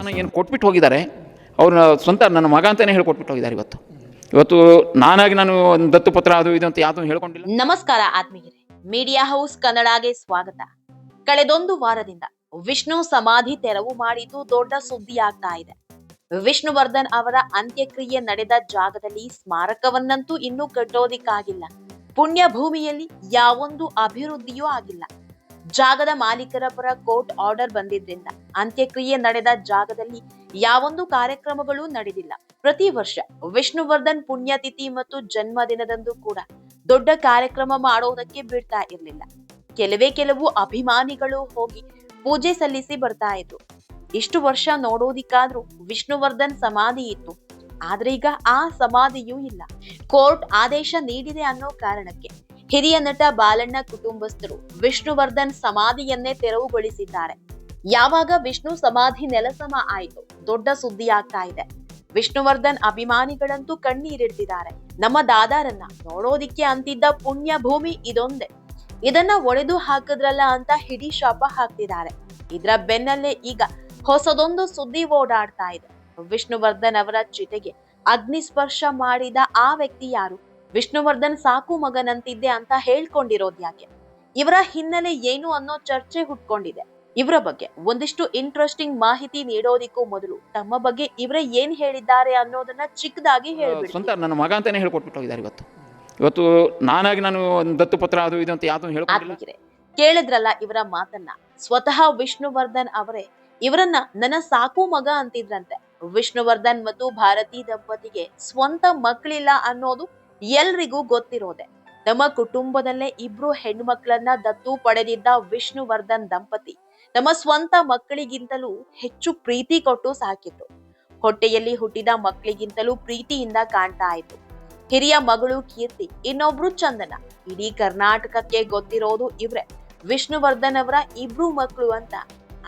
ಅದನ್ನು ಏನು ಕೊಟ್ಬಿಟ್ಟು ಹೋಗಿದ್ದಾರೆ? ಅವ್ರ ಸ್ವಂತ ನನ್ನ ಮಗ ಅಂತಲೇ ಹೇಳ್ಕೊಟ್ಬಿಟ್ಟು ಹೋಗಿದ್ದಾರೆ ಇವತ್ತು. ಇವತ್ತು ನಾನಾಗಿ ನಾನು ಒಂದು ದತ್ತುಪತ್ರ ಅದು ಇದು ಅಂತ ಯಾವುದೂ ಹೇಳ್ಕೊಂಡಿಲ್ಲ. ನಮಸ್ಕಾರ ಆತ್ಮೀಯರೇ. ಮೀಡಿಯಾ ಹೌಸ್ ಕನ್ನಡಗೆ ಸ್ವಾಗತ. ಕಳೆದೊಂದು ವಾರದಿಂದ ವಿಷ್ಣು ಸಮಾಧಿ ತೆರವು ಮಾಡಿದ್ದು ದೊಡ್ಡ ಸುದ್ದಿ ಆಗ್ತಾ ಇದೆ. ವಿಷ್ಣುವರ್ಧನ್ ಅವರ ಅಂತ್ಯಕ್ರಿಯೆ ನಡೆದ ಜಾಗದಲ್ಲಿ ಸ್ಮಾರಕವನ್ನಂತೂ ಇನ್ನೂ ಕಟ್ಟೋದಿಕ್ಕಾಗಿಲ್ಲ. ಪುಣ್ಯ ಭೂಮಿಯಲ್ಲಿ ಯಾವೊಂದು ಅಭಿವೃದ್ಧಿಯೂ ಆಗಿಲ್ಲ. ಜಾಗದ ಮಾಲೀಕರ ಪರ ಕೋರ್ಟ್ ಆರ್ಡರ್ ಬಂದಿದ್ರಿಂದ ಅಂತ್ಯಕ್ರಿಯೆ ನಡೆದ ಜಾಗದಲ್ಲಿ ಯಾವೊಂದು ಕಾರ್ಯಕ್ರಮಗಳು ನಡೆದಿಲ್ಲ. ಪ್ರತಿ ವರ್ಷ ವಿಷ್ಣುವರ್ಧನ್ ಪುಣ್ಯತಿಥಿ ಮತ್ತು ಜನ್ಮದಿನದಂದು ಕೂಡ ದೊಡ್ಡ ಕಾರ್ಯಕ್ರಮ ಮಾಡೋದಕ್ಕೆ ಬಿಡ್ತಾ ಇರಲಿಲ್ಲ. ಕೆಲವೇ ಕೆಲವು ಅಭಿಮಾನಿಗಳು ಹೋಗಿ ಪೂಜೆ ಸಲ್ಲಿಸಿ ಬರ್ತಾ ಇದ್ರು. ಇಷ್ಟು ವರ್ಷ ನೋಡೋದಿಕ್ಕಾದ್ರೂ ವಿಷ್ಣುವರ್ಧನ್ ಸಮಾಧಿ ಇತ್ತು. ಆದ್ರೆ ಈಗ ಆ ಸಮಾಧಿಯೂ ಇಲ್ಲ. ಕೋರ್ಟ್ ಆದೇಶ ನೀಡಿದೆ ಅನ್ನೋ ಕಾರಣಕ್ಕೆ ಹಿರಿಯ ನಟ ಬಾಲಣ್ಣ ಕುಟುಂಬಸ್ಥರು ವಿಷ್ಣುವರ್ಧನ್ ಸಮಾಧಿಯನ್ನೇ ತೆರವುಗೊಳಿಸಿದ್ದಾರೆ. ಯಾವಾಗ ವಿಷ್ಣು ಸಮಾಧಿ ನೆಲಸಮ ಆಯಿತು? ದೊಡ್ಡ ಸುದ್ದಿ ಆಗ್ತಾ ಇದೆ. ವಿಷ್ಣುವರ್ಧನ್ ಅಭಿಮಾನಿಗಳಂತೂ ಕಣ್ಣೀರಿಡ್ತಿದ್ದಾರೆ ನಮ್ಮ ದಾದಾರನ್ನ ನೋಡೋದಿಕ್ಕೆ ಅಂತಿದ್ದ ಪುಣ್ಯ ಭೂಮಿ ಇದೊಂದೇ. ಇದನ್ನ ಒಡೆದು ಹಾಕಿದ್ರಲ್ಲ ಅಂತ ಹಿಡಿ ಶಾಪ ಹಾಕ್ತಿದ್ದಾರೆ. ಇದ್ರ ಬೆನ್ನಲ್ಲೇ ಈಗ ಹೊಸದೊಂದು ಸುದ್ದಿ ಓಡಾಡ್ತಾ ಇದೆ. ವಿಷ್ಣುವರ್ಧನ್ ಅವರ ಚಿತೆಗೆ ಅಗ್ನಿಸ್ಪರ್ಶ ಮಾಡಿದ ಆ ವ್ಯಕ್ತಿ ಯಾರು? ವಿಷ್ಣುವರ್ಧನ್ ಸಾಕು ಮಗನಂತಿದ್ದೆ ಅಂತ ಹೇಳ್ಕೊಂಡಿರೋದ್ ಯಾಕೆ? ಇವರ ಹಿನ್ನೆಲೆ ಏನು ಅನ್ನೋ ಚರ್ಚೆ ಹುಟ್ಕೊಂಡಿದೆ. ಇವರ ಬಗ್ಗೆ ಒಂದಿಷ್ಟು ಇಂಟ್ರೆಸ್ಟಿಂಗ್ ಮಾಹಿತಿ ನೀಡೋದಿಕ್ಕೂ ಮೊದಲು ತಮ್ಮ ಬಗ್ಗೆ ಇವರೇ ಏನ್ ಹೇಳಿದ್ದಾರೆ ಅನ್ನೋದನ್ನ ಚಿಕ್ಕದಾಗಿ ಸ್ವಂತ ನನ್ನ ಮಗ ಅಂತಾನೆ ಹೇಳ್ಕೊಟ್ಬಿಟ್ಟು ಹೋಗಿದ್ದಾರೆ ಇವತ್ತು. ಇವತ್ತು ನಾನಾಗಿ ನಾನು ಒಂದು ದತ್ತುಪತ್ರ ಅದು ಇದು ಅಂತ ಯಾವ್ದು ಹೇಳ್ಕೊಂಡಿಲ್ಲ. ಆತ್ಮೀಯರೇ ಕೇಳಿದ್ರಲ್ಲ ಇವರ ಮಾತನ್ನ. ಸ್ವತಃ ವಿಷ್ಣುವರ್ಧನ್ ಅವರೇ ಇವರನ್ನ ನನ್ನ ಸಾಕು ಮಗ ಅಂತಿದ್ರಂತೆ. ವಿಷ್ಣುವರ್ಧನ್ ಮತ್ತು ಭಾರತಿ ದಂಪತಿಗೆ ಸ್ವಂತ ಮಕ್ಕಳಿಲ್ಲ ಅನ್ನೋದು ಎಲ್ರಿಗೂ ಗೊತ್ತಿರೋದೆ. ತಮ್ಮ ಕುಟುಂಬದಲ್ಲೇ ಇಬ್ರು ಹೆಣ್ಮಕ್ಳನ್ನ ದತ್ತು ಪಡೆದಿದ್ದ ವಿಷ್ಣುವರ್ಧನ್ ದಂಪತಿ. ತಮ್ಮ ಸ್ವಂತ ಮಕ್ಕಳಿಗಿಂತಲೂ ಹೆಚ್ಚು ಪ್ರೀತಿ ಕೊಟ್ಟು ಸಾಕಿದ್ರು ಹೊಟ್ಟೆಯಲ್ಲಿ ಹುಟ್ಟಿದ ಮಕ್ಕಳಿಗಿಂತಲೂ ಪ್ರೀತಿಯಿಂದ ಕಾಣ್ತಾ ಇತ್ತು ಹಿರಿಯ ಮಗಳು ಕೀರ್ತಿ, ಇನ್ನೊಬ್ರು ಚಂದನ. ಇಡೀ ಕರ್ನಾಟಕಕ್ಕೆ ಗೊತ್ತಿರೋದು ಇವ್ರೆ. ವಿಷ್ಣುವರ್ಧನ್ ಅವರ ಇಬ್ರು ಮಕ್ಕಳು ಅಂತ.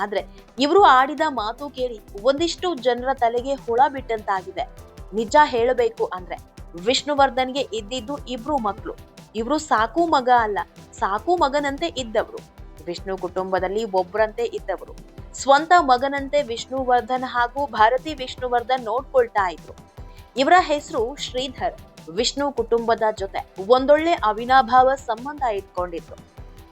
ಆದ್ರೆ ಇವರು ಆಡಿದ ಮಾತು ಕೇಳಿ ಒಂದಿಷ್ಟು ಜನರ ತಲೆಗೆ ಹುಳ ಬಿಟ್ಟಂತಾಗಿದೆ. ನಿಜ ಹೇಳಬೇಕು ಅಂದ್ರೆ ವಿಷ್ಣುವರ್ಧನ್ಗೆ ಇದ್ದಿದ್ದು ಇಬ್ರು ಮಕ್ಕಳು ಇವರು ಸಾಕು ಮಗ ಅಲ್ಲ, ಸಾಕು ಮಗನಂತೆ ಇದ್ದವರು. ವಿಷ್ಣು ಕುಟುಂಬದಲ್ಲಿ ಒಬ್ರಂತೆ ಇದ್ದವರು. ಸ್ವಂತ ಮಗನಂತೆ ವಿಷ್ಣುವರ್ಧನ್ ಹಾಗೂ ಭಾರತಿ ವಿಷ್ಣುವರ್ಧನ್ ನೋಡ್ಕೊಳ್ತಾ ಇದ್ರು. ಇವರ ಹೆಸರು ಶ್ರೀಧರ್. ವಿಷ್ಣು ಕುಟುಂಬದ ಜೊತೆ ಒಂದೊಳ್ಳೆ ಅವಿನಾಭಾವ ಸಂಬಂಧ ಇಟ್ಕೊಂಡಿದ್ರು.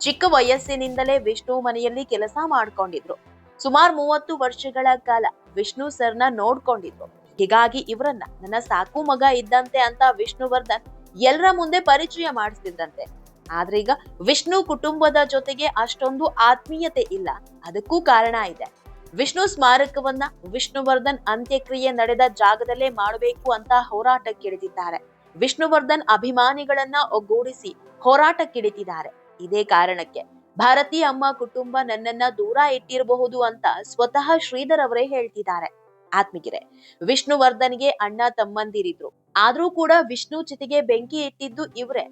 ಚಿಕ್ಕ ವಯಸ್ಸಿನಿಂದಲೇ ವಿಷ್ಣು ಮನೆಯಲ್ಲಿ ಕೆಲಸ ಮಾಡ್ಕೊಂಡಿದ್ರು. ಸುಮಾರು ಮೂವತ್ತು ವರ್ಷಗಳ ಕಾಲ ವಿಷ್ಣು ಸರ್ನ ನೋಡ್ಕೊಂಡಿದ್ರು. ಹೀಗಾಗಿ ಇವರನ್ನ, ನನ್ನ ಸಾಕು ಮಗ ಇದ್ದಂತೆ ಅಂತ ವಿಷ್ಣುವರ್ಧನ್ ಎಲ್ಲರ ಮುಂದೆ ಪರಿಚಯ ಮಾಡಿಸ್ತಿದ್ರಂತೆ. ಆದ್ರೆ ಈಗ ವಿಷ್ಣು ಕುಟುಂಬದ ಜೊತೆಗೆ ಅಷ್ಟೊಂದು ಆತ್ಮೀಯತೆ ಇಲ್ಲ. ಅದಕ್ಕೂ ಕಾರಣ ಇದೆ. ವಿಷ್ಣು ಸ್ಮಾರಕವನ್ನ ವಿಷ್ಣುವರ್ಧನ್ ಅಂತ್ಯಕ್ರಿಯೆ ನಡೆದ ಜಾಗದಲ್ಲೇ ಮಾಡಬೇಕು ಅಂತ ಹೋರಾಟಕ್ಕಿಳಿದಿದ್ದಾರೆ. ವಿಷ್ಣುವರ್ಧನ್ ಅಭಿಮಾನಿಗಳನ್ನ ಒಗ್ಗೂಡಿಸಿ ಹೋರಾಟಕ್ಕಿಳಿತಿದ್ದಾರೆ ಇದೇ ಕಾರಣಕ್ಕೆ ಭಾರತೀಯ ಅಮ್ಮ ಕುಟುಂಬ ನನ್ನನ್ನ ದೂರ ಇಟ್ಟಿರಬಹುದು ಅಂತ ಸ್ವತಃ ಶ್ರೀಧರ್ ಅವರೇ ಹೇಳ್ತಿದ್ದಾರೆ. ಆತ್ಮಿಗಿರೆ. ವಿಷ್ಣುವರ್ಧನ್ಗೆ ಅಣ್ಣ ತಮ್ಮಂದಿರಿದ್ರು. ಆದ್ರೂ ಕೂಡ ವಿಷ್ಣು ಚಿತಿಗೆ ಬೆಂಕಿ ಇಟ್ಟಿದ್ದು ಇವ್ರೆ.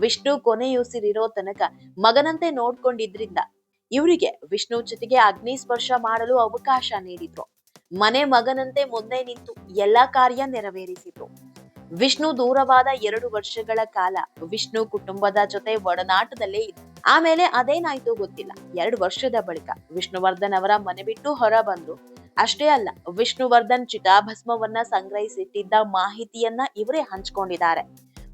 ವಿಷ್ಣು ಕೊನೆಯುಸಿರಿರೋ ತನಕ ಮಗನಂತೆ ನೋಡ್ಕೊಂಡಿದ್ರಿಂದ ಇವರಿಗೆ ವಿಷ್ಣು ಚಿತಿಗೆ ಅಗ್ನಿ ಸ್ಪರ್ಶ ಮಾಡಲು ಅವಕಾಶ ನೀಡಿದ್ರು. ಮನೆ ಮಗನಂತೆ ಮುಂದೆ ನಿಂತು ಎಲ್ಲಾ ಕಾರ್ಯ ನೆರವೇರಿಸಿದ್ರು. ವಿಷ್ಣು ದೂರವಾದ ಎರಡು ವರ್ಷಗಳ ಕಾಲ ವಿಷ್ಣು ಕುಟುಂಬದ ಜೊತೆ ಒಡನಾಟದಲ್ಲೇ ಇದ್ರು ಆಮೇಲೆ ಅದೇನಾಯ್ತು ಗೊತ್ತಿಲ್ಲ. ಎರಡು ವರ್ಷದ ಬಳಿಕ ವಿಷ್ಣುವರ್ಧನ್ ಅವರ ಮನೆ ಬಿಟ್ಟು ಹೊರ ಬಂದ್ರು ಅಷ್ಟೇ ಅಲ್ಲ, ವಿಷ್ಣುವರ್ಧನ್ ಚಿತಾಭಸ್ಮವನ್ನ ಸಂಗ್ರಹಿಸಿಟ್ಟಿದ್ದ ಮಾಹಿತಿಯನ್ನ ಇವರೇ ಹಂಚಿಕೊಂಡಿದ್ದಾರೆ.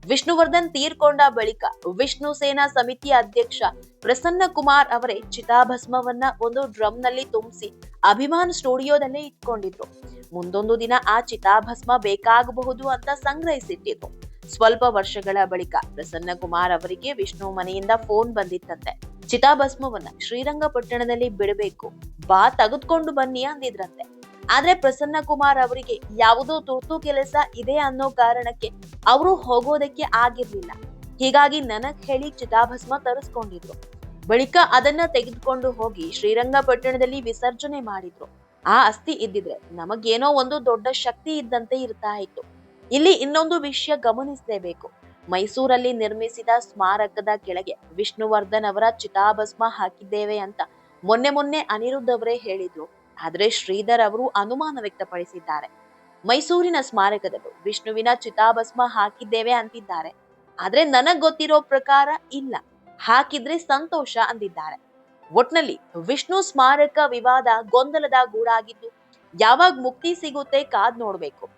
ವಿಷ್ಣುವರ್ಧನ್ ತೀರ್ಕೊಂಡ ಬಳಿಕ ವಿಷ್ಣು ಸೇನಾ ಸಮಿತಿ ಅಧ್ಯಕ್ಷ ಪ್ರಸನ್ನ ಕುಮಾರ್ ಅವರೇ ಚಿತಾಭಸ್ಮವನ್ನ ಒಂದು ಡ್ರಮ್ನಲ್ಲಿ ತುಂಬಿಸಿ ಅಭಿಮಾನ್ ಸ್ಟುಡಿಯೋದಲ್ಲೇ ಇಟ್ಕೊಂಡಿದ್ರು. ಮುಂದೊಂದು ದಿನ ಆ ಚಿತಾಭಸ್ಮ ಬೇಕಾಗಬಹುದು ಅಂತ ಸಂಗ್ರಹಿಸಿಟ್ಟಿದ್ರು. ಸ್ವಲ್ಪ ವರ್ಷಗಳ ಬಳಿಕ ಪ್ರಸನ್ನ ಕುಮಾರ್ ಅವರಿಗೆ ವಿಷ್ಣು ಮನೆಯಿಂದ ಫೋನ್ ಬಂದಿತ್ತಂತೆ. ಚಿತಾಭಸ್ಮವನ್ನ ಶ್ರೀರಂಗಪಟ್ಟಣದಲ್ಲಿ ಬಿಡಬೇಕು. ಬಾ ತೆಗೆದುಕೊಂಡು ಬನ್ನಿ ಅಂದಿದ್ರಂತೆ. ಆದ್ರೆ ಪ್ರಸನ್ನ ಕುಮಾರ್ ಅವರಿಗೆ ಯಾವುದೋ ತುರ್ತು ಕೆಲಸ ಇದೆ ಅನ್ನೋ ಕಾರಣಕ್ಕೆ ಅವರು ಹೋಗೋದಕ್ಕೆ ಆಗಿರ್ಲಿಲ್ಲ. ಹೀಗಾಗಿ ನನಗ್ ಹೇಳಿ ಚಿತಾಭಸ್ಮ ತರಿಸ್ಕೊಂಡಿದ್ರು. ಬಳಿಕ ಅದನ್ನ ತೆಗೆದುಕೊಂಡು ಹೋಗಿ ಶ್ರೀರಂಗಪಟ್ಟಣದಲ್ಲಿ ವಿಸರ್ಜನೆ ಮಾಡಿದ್ರು. ಆ ಅಸ್ಥಿ ಇದ್ದಿದ್ರೆ ನಮಗೇನೋ ಒಂದು ದೊಡ್ಡ ಶಕ್ತಿ ಇದ್ದಂತೆ ಇರ್ತಾ ಇತ್ತು. ಇಲ್ಲಿ ಇನ್ನೊಂದು ವಿಷಯ ಗಮನಿಸಲೇಬೇಕು. ಮೈಸೂರಲ್ಲಿ ನಿರ್ಮಿಸಿದ ಸ್ಮಾರಕದ ಕೆಳಗೆ ವಿಷ್ಣುವರ್ಧನ್ ಅವರ ಚಿತಾಭಸ್ಮ ಹಾಕಿದ್ದೇವೆ ಅಂತ ಮೊನ್ನೆ ಮೊನ್ನೆ ಅನಿರುದ್ಧ ಅವರೇ ಹೇಳಿದ್ರು. ಆದ್ರೆ ಶ್ರೀಧರ್ ಅವರು ಅನುಮಾನ ವ್ಯಕ್ತಪಡಿಸಿದ್ದಾರೆ. ಮೈಸೂರಿನ ಸ್ಮಾರಕದಲ್ಲೂ ವಿಷ್ಣುವಿನ ಚಿತಾಭಸ್ಮ ಹಾಕಿದ್ದೇವೆ ಅಂತಿದ್ದಾರೆ. ಆದ್ರೆ ನನಗ್ ಗೊತ್ತಿರೋ ಪ್ರಕಾರ ಇಲ್ಲ. ಹಾಕಿದ್ರೆ ಸಂತೋಷ ಅಂದಿದ್ದಾರೆ. ಒಟ್ನಲ್ಲಿ ವಿಷ್ಣು ಸ್ಮಾರಕ ವಿವಾದ ಗೊಂದಲದ ಗೂಡಾಗಿದ್ದು ಯಾವಾಗ ಮುಕ್ತಿ ಸಿಗುತ್ತೆ ಕಾದ್ ನೋಡ್ಬೇಕು.